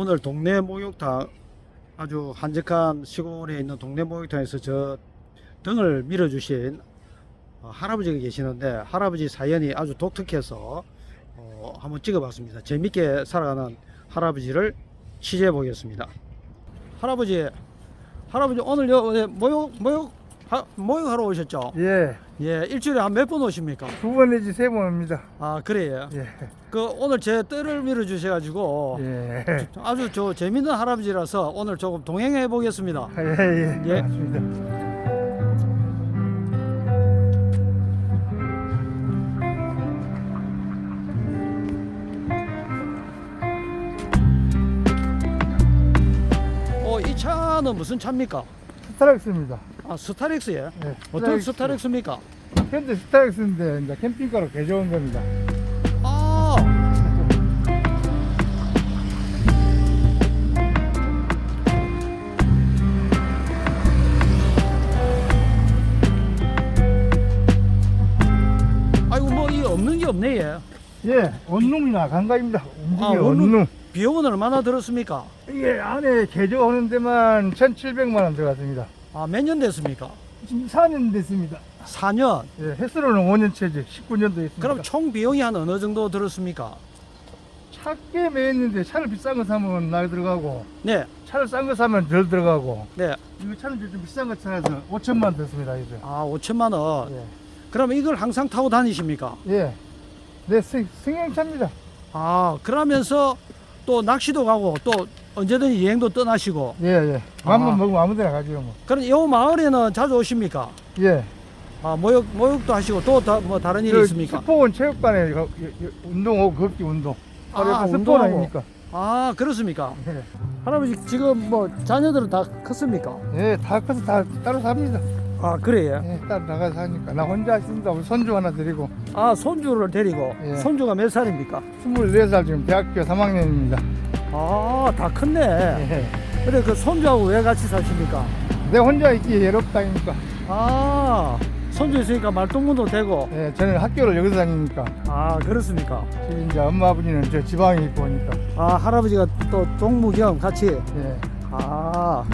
오늘 동네 목욕탕 아주 한적한 시골에 있는 동네 목욕탕에서 저 등을 밀어주신 어, 할아버지가 계시는데 할아버지 사연이 아주 독특해서 어, 한번 찍어봤습니다. 재밌게 살아가는 할아버지를 취재해 보겠습니다. 할아버지, 할아버지 오늘 여 예, 목욕 목욕 하- 목욕하러 오셨죠? 예, 예, 일주일에 한 몇 번 오십니까? 두 번 내지 세 번 옵니다. 아 그래요. 예, 그 오늘 제 뜰을 밀어 주셔 가지고 예, 아주 저 재밌는 할아버지라서 오늘 조금 동행해 보겠습니다. 예, 예, 예. 맞습니다. 어, 이 차는 무슨 차입니까? 스타렉스입니다. 아, 스타렉스예. 예, 어떤 스타렉스입니까? 현재 스타렉스인데 이제 캠핑카로 개조한 겁니다. 아, 아이고 뭐 이 없는 게 없네 얘. 예, 원룸이나 강가입니다. 아, 아, 원룸. 원룸. 비용은 얼마나 들었습니까? 이게 안에 개조하는 데만 1,700만 원 들어갔습니다. 아, 몇 년 됐습니까? 지금 4년 됐습니다. 4년. 예, 횟수로는 5년 채지 19년도 했습니다. 그럼 총 비용이 한 어느 정도 들었습니까? 차게 매했는데 차를 비싼 거 사면 나이 들어가고 네, 차를 싼 거 사면 덜 들어가고 네. 이거 차는 좀 비싼 거 차라서 5천만 원 됐습니다 이제. 아, 5천만 원. 예. 그럼 이걸 항상 타고 다니십니까? 예. 내 승, 승용차입니다. 아, 그러면서 또 낚시도 가고 또 언제든지 여행도 떠나시고. 예, 예. 맘만 아. 먹으면 아무 데나 가죠, 뭐. 그럼 이 마을에는 자주 오십니까? 예. 아, 모욕, 모욕도 하시고 또뭐 다른 일이 그 있습니까? 스포원 체육관에 거- 요- 요- 운동하고 걷기 운동. 아, 아, 스포원 운동하고. 아닙니까? 아, 그렇습니까? 예. 할아버지 지금 뭐 자녀들은 다 컸습니까? 예, 다 커서 다 따로 삽니다. 아, 그래요? 예, 따로 나가서 사니까. 나 혼자 있습니다. 우리 손주 하나 데리고. 아, 손주를 데리고. 예. 손주가 몇 살입니까? 24살 지금 대학교 3학년입니다. 아, 다 컸네. 예. 근데 그 손주하고 왜 같이 사십니까? 내 혼자 있기 외롭다니까. 아, 손주 있으니까 말동무도 되고. 예, 저는 학교를 여기서 다니니까. 아, 그렇습니까? 지금 이제 엄마 아버지는 저 지방에 있고 오니까. 아, 할아버지가 또 동무 겸 같이. 예. 아,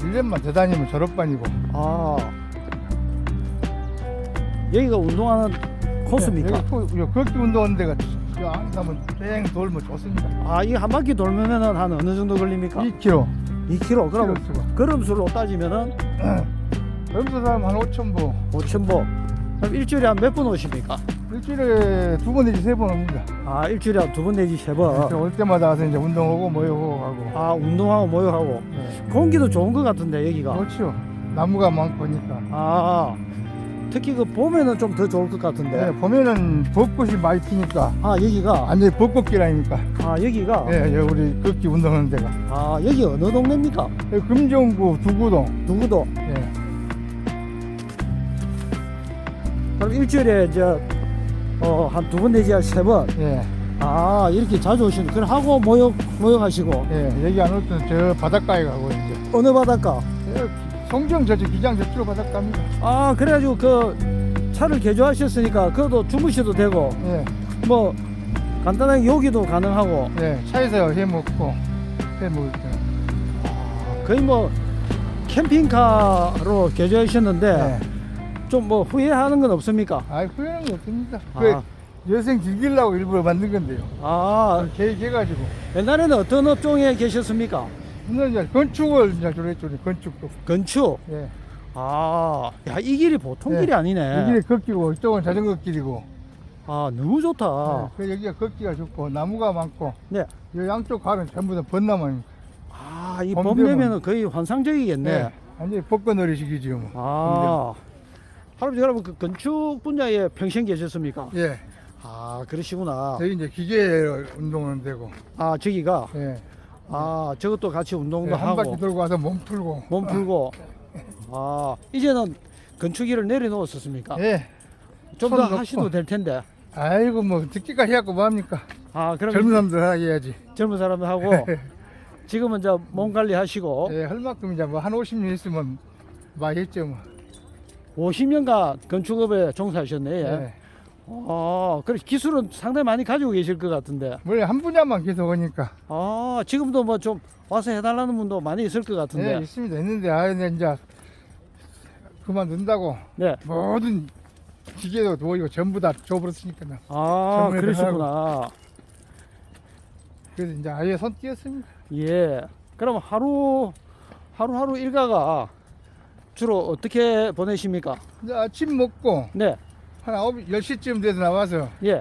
1년만 더 다니면 졸업반이고. 아. 여기가 운동하는 코스입니까? 예, 여기 그- 걷기 운동하는 데가 그 안에 가면 뺑 돌면 좋습니다. 아, 이 한 바퀴 돌면은 한 어느 정도 걸립니까? 2km. 2km. 그럼. 걸음수로 따지면은 여기서 사람 한 5천 보. 5,000보. 그럼 일주일에 한 몇 번 오십니까? 일주일에 두 번 내지 세 번 옵니다. 아, 일주일에 한 두 번 내지 세 번. 올 때마다 와서 이제 운동하고 모여하고 하고. 아, 운동하고 모욕하고. 예. 공기도 좋은 것 같은데, 여기가. 그렇죠. 나무가 많고 니까. 아, 특히 그 봄에는 좀 더 좋을 것 같은데. 예, 봄에는 벚꽃이 많이 피니까 아, 여기가. 완전히 벚꽃길 아닙니까? 아, 여기가. 예, 여기 우리 걷기 운동하는 데가. 아, 여기 어느 동네입니까? 여기 금정구 두구동. 누구도. 예. 그럼 일주일에 이제 어, 한 두 번 내지 세 번. 예. 아, 이렇게 자주 오시는. 그럼 하고 모욕 모욕하시고 예. 여기 안 올 때는 저 바닷가에 가고 이제. 어느 바닷가? 예, 송정 저쪽 기장 저쪽으로 바닷가입니다. 아, 그래가지고 그 차를 개조하셨으니까 그것도 주무셔도 되고 예. 뭐 간단하게 요기도 가능하고 예. 차에서 해 먹고 해 먹을 때. 거의 뭐 캠핑카로 개조하셨는데 예. 좀뭐 후회하는 건 없습니까? 아, 후회는 거 없습니다. 아. 그 여생 즐기려고 일부러 만든 건데요. 아, 계획해가지고. 옛날에는 어떤 업종에 계셨습니까? 오늘 이제 건축을 이제 저랬죠. 건축도. 건축. 예. 아, 야, 이 길이 보통 네. 길이 아니네. 여기는 걷기고 이쪽은 자전거 길이고. 아, 너무 좋다. 예, 그 여기가 걷기가 좋고 나무가 많고. 네. 이 양쪽 가는 전부 다 벚나무입니다. 아, 이 봄 봄 되면- 거의 환상적이겠네. 예. 완전히 벚꽃놀이식이지 뭐. 아, 할아버지 그러면 그 건축 분야에 평생 계셨습니까? 예. 아, 그러시구나. 저기 이제 기계 운동은 되고. 아, 저기가 예. 아, 저것도 같이 운동도 예, 한 하고 바퀴 돌고 와서 몸 풀고. 몸 풀고. 아, 이제는 건축일을 내려놓았었습니까? 예. 좀 더 손 놓고. 하셔도 될 텐데. 아이고 뭐 듣기까지 해갖고 뭐합니까? 아, 그럼 젊은 사람들 하게 해야지. 젊은 사람들 하고 지금은 이제 몸 관리하시고 예, 할 만큼 이제 뭐 한 50년 있으면 많이 했죠 뭐. 50년간 건축업에 종사하셨네. 예. 아, 그래 기술은 상당히 많이 가지고 계실 것 같은데. 원래 한 분야만 계속 오니까. 아, 지금도 뭐 좀 와서 해달라는 분도 많이 있을 것 같은데. 네, 있습니다. 있는데, 아, 근데 이제 그만둔다고 네. 모든 기계도 보이고 전부 다 줘버렸으니까. 나. 아, 그러시구나. 그래서 이제 아예 손 띄었습니다. 예. 그럼 하루 하루하루 일과가 주로 어떻게 보내십니까? 이제 아침 먹고 네. 한 9, 10시쯤 돼서 나와서 예.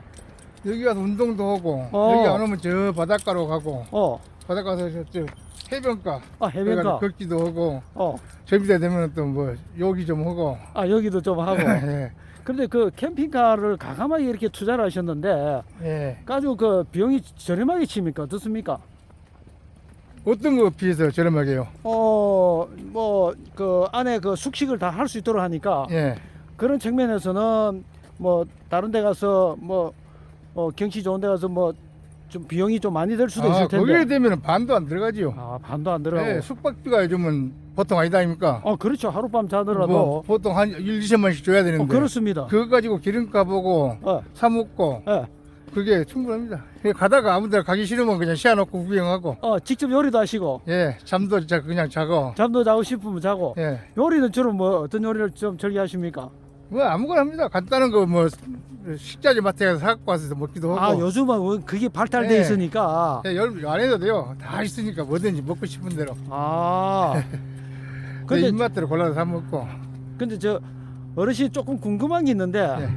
여기 가서 운동도 하고 어. 여기 안 오면 저 바닷가로 가고 어. 바닷가 가서 저, 저 해변가 아, 해변가. 걷기도 하고 어. 저기다 되면 또뭐 요기 좀 하고 아, 여기도 좀 하고. 예. 근데 그 캠핑카를 가감하게 이렇게 투자를 하셨는데 예. 가지고 그 비용이 저렴하게 칩니까? 어떻습니까? 어떤 거 비해서 저렴하게요? 어, 뭐 그 안에 그 숙식을 다 할 수 있도록 하니까 예. 그런 측면에서는 뭐 다른 데 가서 뭐 어, 경치 좋은 데 가서 뭐 좀 비용이 좀 많이 들 수도 아, 있을 텐데. 거기에 되면 반도 안 들어가지요. 아, 반도 안 들어가고. 예, 숙박비가 요즘은 보통 아니다 아닙니까? 어, 그렇죠. 하룻밤 자더라도. 뭐 보통 한 1, 2천만씩 줘야 되는데 어, 그렇습니다. 그거 가지고 기름값 보고 어, 사 먹고 예. 그게 충분합니다. 가다가 아무 데나 가기 싫으면 그냥 시야놓고 구경하고 어, 직접 요리도 하시고, 예, 잠도 자 그냥 자고 잠도 자고 싶으면 자고. 예. 요리는 주로 뭐 어떤 요리를 좀 즐겨 하십니까? 뭐 아무거나 합니다. 간단한 거 뭐 식자재 마트에 가서 사갖고 와서 먹기도 하고 아, 요즘은 그게 발달돼 예. 있으니까. 예, 열, 안 해도 돼요. 다 있으니까 뭐든지 먹고 싶은 대로 아. 내 근데, 입맛대로 골라서 사 먹고 근데 저 어르신 조금 궁금한 게 있는데, 예.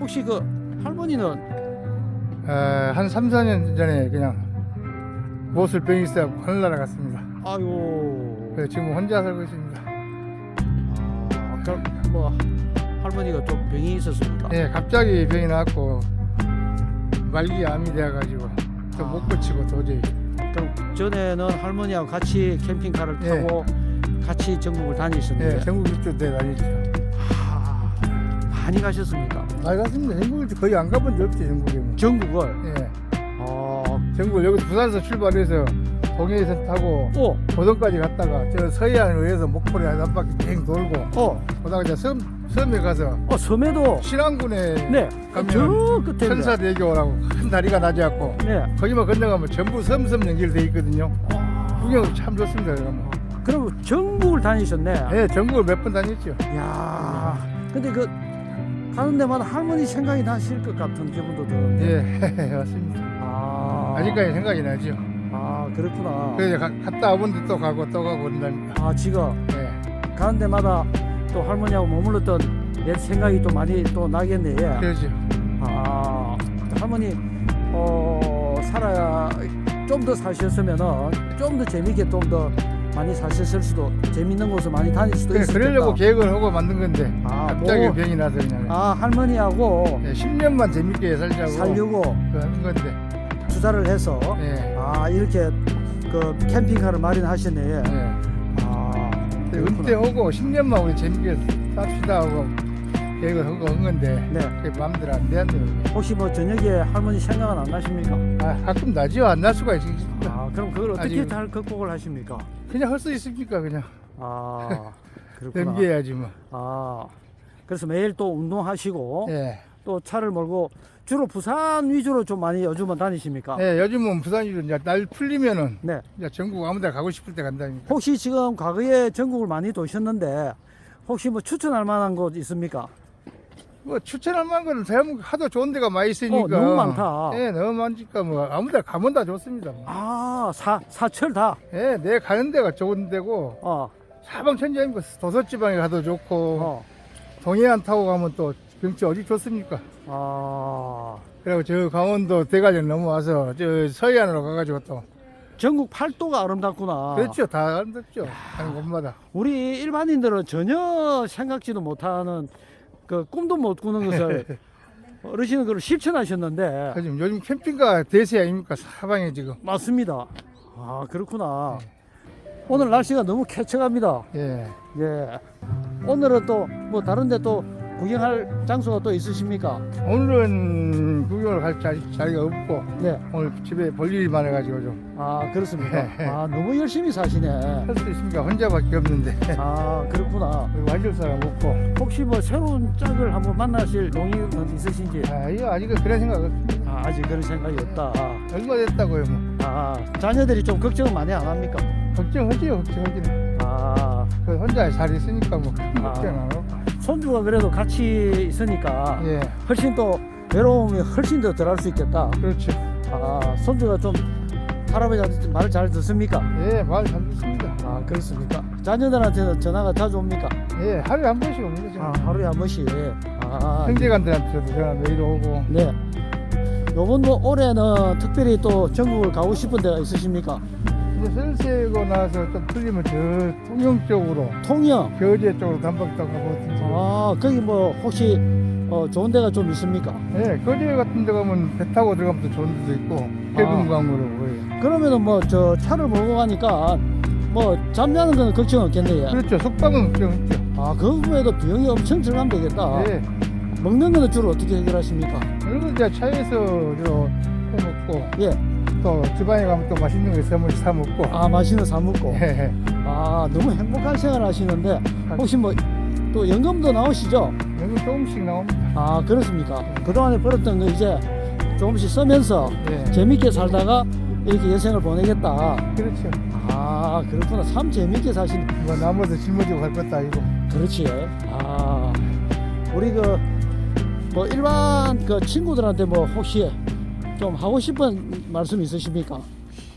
혹시 그 할머니는 어, 한 3, 4년 전에 그냥 못을 병이 있어 하늘나라 갔습니다. 아유. 그래서 지금 혼자 살고 있습니다. 아, 그럼 뭐 할머니가 좀 병이 있었습니까? 예, 갑자기 병이 나왔고 말기 암이 돼가지고 또 아. 못 고치고 도저히 그럼 전에는 할머니하고 같이 캠핑카를 예. 타고 같이 전국을 예, 다니셨는데 전국 일주 대 다니죠. 아, 많이 가셨습니까? 아, 갔습니다. 전국 일주 거의 안 가본 적 없지 전국에. 뭐. 전국을 예, 어, 전국 여기 부산에서 출발해서 동해선 타고 어, 고성까지 갔다가 저 서해안으로 해서 목포에 한 바퀴 뱅 돌고 어, 그다가 이제 섬 섬에 가서 어, 섬에도 신안군에 네, 가면 저 끝에 천사대교라고 큰 다리가 나지않고 네. 거기만 건너가면 전부 섬섬 연결돼 있거든요. 어, 구경 참 좋습니다. 그러면. 그럼 전국을 다니셨네. 예, 전국을 몇 번 다녔죠. 야, 근데 그 가는 데마다 할머니 생각이 나실 것 같은 기분도 드는데. 예, 맞습니다. 아, 아직까지 생각이 나죠. 아, 그렇구나. 그래서 가- 갔다 오는데 또 가고 또 가고 그런다니까. 아, 지금 예, 가는 데마다 또 할머니하고 머물렀던 옛 생각이 또 많이 또 나겠네. 예. 그러죠. 아, 할머니, 어, 살아야 좀더 사셨으면은 좀 더 재밌게 좀 더 많이 사셨을 수도 재밌는 곳을 많이 다닐 수도 그래, 있었겠다. 그러려고 계획을 하고 만든 건데 아, 갑자기 뭐. 병이 나서 그냥 아, 할머니하고 예, 10년만 재밌게 살자고 살려고 그 하는 건데. 투자를 해서 예, 아, 이렇게 그 캠핑카를 마련하셨네. 예. 예. 아, 그렇구나. 은퇴하고 10년만 우리 재밌게 삽시다 하고 계획을 하고 한 건데 네. 그게 마음대로 안 되는데 혹시 뭐 저녁에 할머니 생각은 안 나십니까? 아, 가끔 나지요 안 날 수가 있습니다. 아, 그럼 그걸 어떻게 아직- 잘 극복을 하십니까? 그냥 할 수 있습니까 그냥 아, 그렇구나. 넘겨야지 뭐. 아, 그래서 매일 또 운동하시고 예. 또 차를 몰고 주로 부산 위주로 좀 많이 요즘은 다니십니까? 예, 요즘은 부산이로 이제 날 풀리면은 네. 이제 전국 아무데나 가고 싶을 때 간다니까. 혹시 지금 과거에 전국을 많이 도셨는데 혹시 뭐 추천할 만한 곳 있습니까? 뭐 추천할 만한 거는 대한민국 하도 좋은 데가 많이 있으니까. 어, 너무 많다. 예, 너무 많으니까 뭐 아무데나 가면 다 좋습니다. 뭐. 아, 사, 사철 다. 예, 내 가는 데가 좋은 데고 어, 사방천지아닙니까. 도서지방에 가도 좋고 어. 동해안 타고 가면 또 경치 어디 좋습니까? 아, 그리고 저 강원도 대관령 넘어와서 저 서해안으로 가가지고 또 전국 팔도가 아름답구나. 그렇죠 다 아름답죠 가는 곳마다 우리 일반인들은 전혀 생각지도 못하는 그 꿈도 못 꾸는 것을 어르신은 그걸 실천하셨는데 지금 요즘 캠핑카 대세 아닙니까 사방에 지금 맞습니다. 아 그렇구나. 오늘 날씨가 너무 쾌척합니다. 예 예. 오늘은 또 뭐 다른데 또 구경할 장소가 또 있으십니까? 오늘은 구경을 갈 자리, 자리가 없고 네. 오늘 집에 볼 일이 많아가지고 좀할수아 그렇습니까? 아 너무 열심히 사시네. 있으니까 혼자밖에 없는데 아 그렇구나. 여기 와줄 사람 없고 혹시 뭐 새로운 짝을 한번 만나실 용의는 있으신지? 아 이거 아직은 그런 생각 없습니다 아, 아직 그런 생각이 없다. 얼마 됐다고요 뭐 아 자녀들이 좀 걱정 많이 안 합니까? 걱정하지요 걱정하기는 아 그 혼자 잘 있으니까 뭐큰 아. 걱정 안 하고 손주가 그래도 같이 있으니까 예 훨씬 또 외로움이 훨씬 더 덜할 수 있겠다. 그렇죠 아 손주가 좀 할아버지한테 말 잘 듣습니까? 예 말 잘 듣습니다 아 그렇습니까? 자녀들한테는 전화가 자주 옵니까? 예 하루에 한 번씩 옵니다 아 저는. 하루에 한 번씩. 아 형제간들한테도 전화 매일 오고 네. 요번도 올해는 특별히 또 전국을 가고 싶은 데가 있으십니까? 이제 설세고 나서 좀 풀리면 저 통영 쪽으로 통영. 겨제 쪽으로 단박도 가보든지 아 거기 뭐 혹시 어, 좋은 데가 좀 있습니까? 예 겨제 같은 데 가면 배 타고 들어가면 또 좋은 데도 있고 해금강으로 예. 그러면은 뭐 저 차를 몰고 가니까 뭐 잠자는 건 걱정 없겠네요. 그렇죠 숙박은 걱정 없죠 아 그거에도 비용이 엄청 들어가면 되겠다. 예 먹는 거는 주로 어떻게 해결하십니까? 그리고 이제 차에서 저 해먹고 예. 또 지방에 가면 또 맛있는 거 있으면 사 먹고 아 맛있는 거 사 먹고. 예, 예. 아 너무 행복한 생활 하시는데 혹시 뭐 또 연금도 나오시죠? 여기 조금씩 나옵니다 아 그렇습니까? 그동안에 벌었던 거 이제 조금씩 쓰면서 예 재밌게 살다가 이렇게 여생을 보내겠다. 그렇죠 아 그렇구나. 참 재밌게 사신. 뭐 나무도 짊어지고 갈 것도 아니고 그렇지. 아 우리 그 뭐 일반 그 친구들한테 뭐 혹시 좀 하고 싶은 말씀 있으십니까?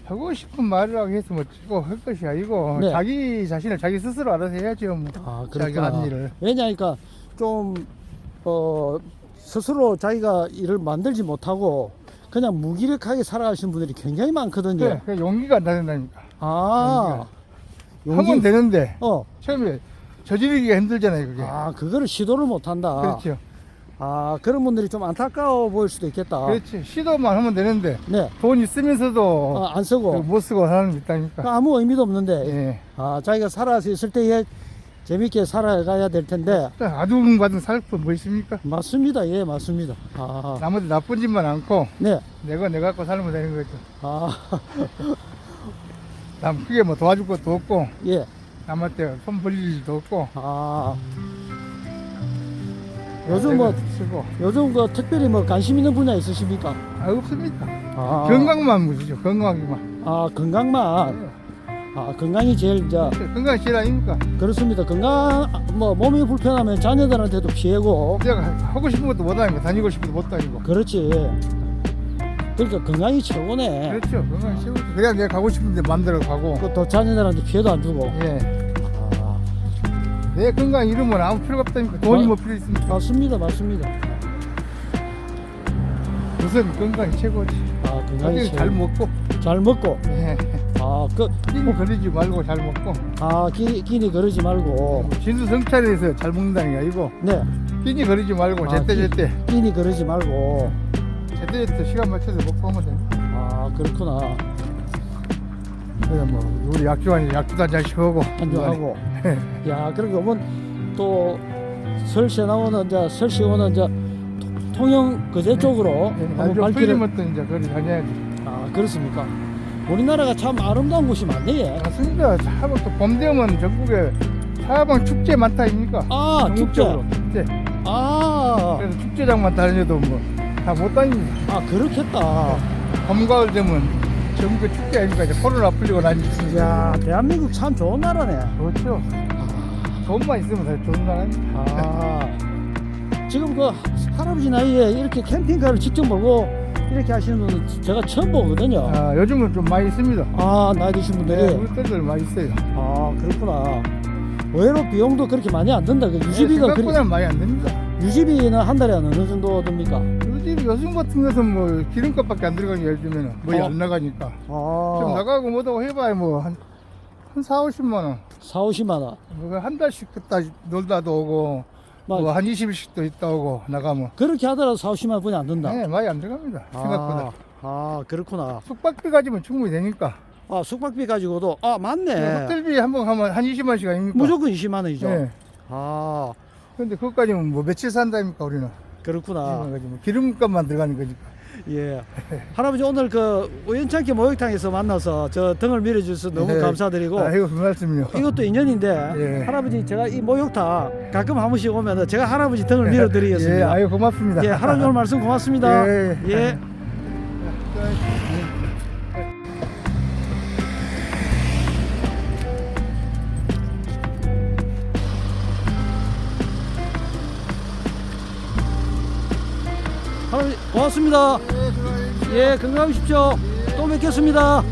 하고 싶은 말을 하기 해서 뭐할 것이 아니고 네. 자기 자신을 자기 스스로 알아서 해야죠 뭐 아 자기가 한 일을 왜냐니까 좀 어, 스스로 자기가 일을 만들지 못하고 그냥 무기력하게 살아가신 분들이 굉장히 많거든요. 네, 그 용기가 안 나는다니까 아 하면 되는데 어. 처음에 저지르기가 힘들잖아요 그게 아 그거를 시도를 못한다. 그렇죠 아 그런 분들이 좀 안타까워 보일 수도 있겠다. 그렇지 시도만 하면 되는데 네. 돈 있으면서도 아, 안 쓰고 못 쓰고 게 있다니까 그러니까 아무 의미도 없는데 예. 아 자기가 살아서 있을 때에 재밌게 살아가야 될 텐데 아둥바둥 살건 뭐 있습니까 맞습니다. 예 맞습니다. 아 남한테 나쁜 짓만 않고 네. 내가 내가 갖고 살면 되는 거죠 아 남 크게 뭐 도와줄 것도 없고 예. 남한테 손 벌릴 일도 없고 아 요즘 뭐 쓰고 요즘 그 특별히 뭐 관심 있는 분야 있으십니까? 아 없습니다 아, 건강만 무시죠 건강이만 아 건강만 아 건강이 제일 이제 건강 제일 아닙니까 그렇습니다. 건강 뭐 몸이 불편하면 자녀들한테도 피해고 내가 하고 싶은 것도 못 다니고 다니고 싶은 것도 못 다니고 그렇지. 그러니까 건강이 최고네. 그렇죠 건강 최고죠 그냥 내가 가고 싶은데 마음대로 가고 그또 자녀들한테 피해도 안 주고. 예. 아, 내 건강 잃으면 아무 필요가 없다니까 돈이 어? 뭐 필요 있습니까 맞습니다, 맞습니다. 우선 건강이 최고지 아 건강이. 잘 먹고 잘 먹고. 예. 아 그 끼니 걸리지 말고 잘 먹고 아, 기, 기니 거르지 말고. 진수 성찰에서 잘 먹는다는 게 아니고 네, 끼니 거리지 말고 아, 제때 끼- 제때 기니 거르지 말고. 제때 제때 시간 맞춰서 먹고 하면 됩니다 아, 그렇구나. 그래 뭐 우리 약주한이 약주도 한 잔씩 하고 한주 하고. 야, 그리고 이번 또 설시 나오는 이제 설시 오는 이제 통- 통영 그제 쪽으로 한번 날좀 발길을 풀리면 또 이제 거리 다녀야지 아 그렇습니까? 우리나라가 참 아름다운 곳이 많네. 예. 맞습니다 사방 또봄 되면 전국에 사방 축제 많다 아닙니까 아 축제. 전국적으로 축제 아, 그래서 축제장만 다녀도 뭐 다 못 다닙니다 아 그렇겠다. 봄 가을 되면 전국에 축제 아닙니까 이제 코로나 풀리고 난리 야 대한민국 참 좋은 나라네. 그렇죠 돈만 있으면 다 좋은 나라입니다 아 지금 그 할아버지 나이에 이렇게 캠핑카를 직접 몰고 이렇게 하시는 분은 제가 처음 보거든요. 아, 요즘은 좀 많이 있습니다 아 나이 드신 네, 분들이 우리 딸들 많이 있어요 아 그렇구나. 의외로 비용도 그렇게 많이 안 든다. 그 유지비가 그리, 생각보다는 많이 안 됩니다 유지비는 한 달에 어느 정도 듭니까? 요즘 요즘 같은 것은 뭐 기름값밖에 안 들어가니 예를 들면 뭐이 어. 안 나가니까 좀 아 나가고 뭐다고 해봐야 뭐한 한 4, 50만 원. 4, 50만 원. 뭐한 달씩 그다 놀다도 오고 막뭐한 20일씩도 있다 오고 나가면 그렇게 하더라도 4, 50만 원이 안 든다. 네, 많이 안 들어갑니다. 생각보다. 아, 아 그렇구나. 숙박비 가지면 충분히 되니까. 아 숙박비 가지고도 아 맞네. 호텔비 한 번 가면 한 20만 원씩 아닙니까? 무조건 20만 원이죠. 네. 아 근데 그것까지는 뭐 며칠 산다니까 우리는. 그렇구나. 뭐 기름값만 들어가는 거니까. 예. 할아버지 오늘 그 우연찮게 목욕탕에서 만나서 저 등을 밀어주셔서 너무 네. 감사드리고 아이고 그 말씀이요. 이것도 인연인데 예. 할아버지 제가 이 목욕탕 가끔 한 번씩 오면 제가 할아버지 등을 밀어드리겠습니다. 예, 아이고 고맙습니다. 예, 할아버지 오늘 말씀 고맙습니다. 예. 예. 고맙습니다. 예, 건강하십시오. 또 뵙겠습니다.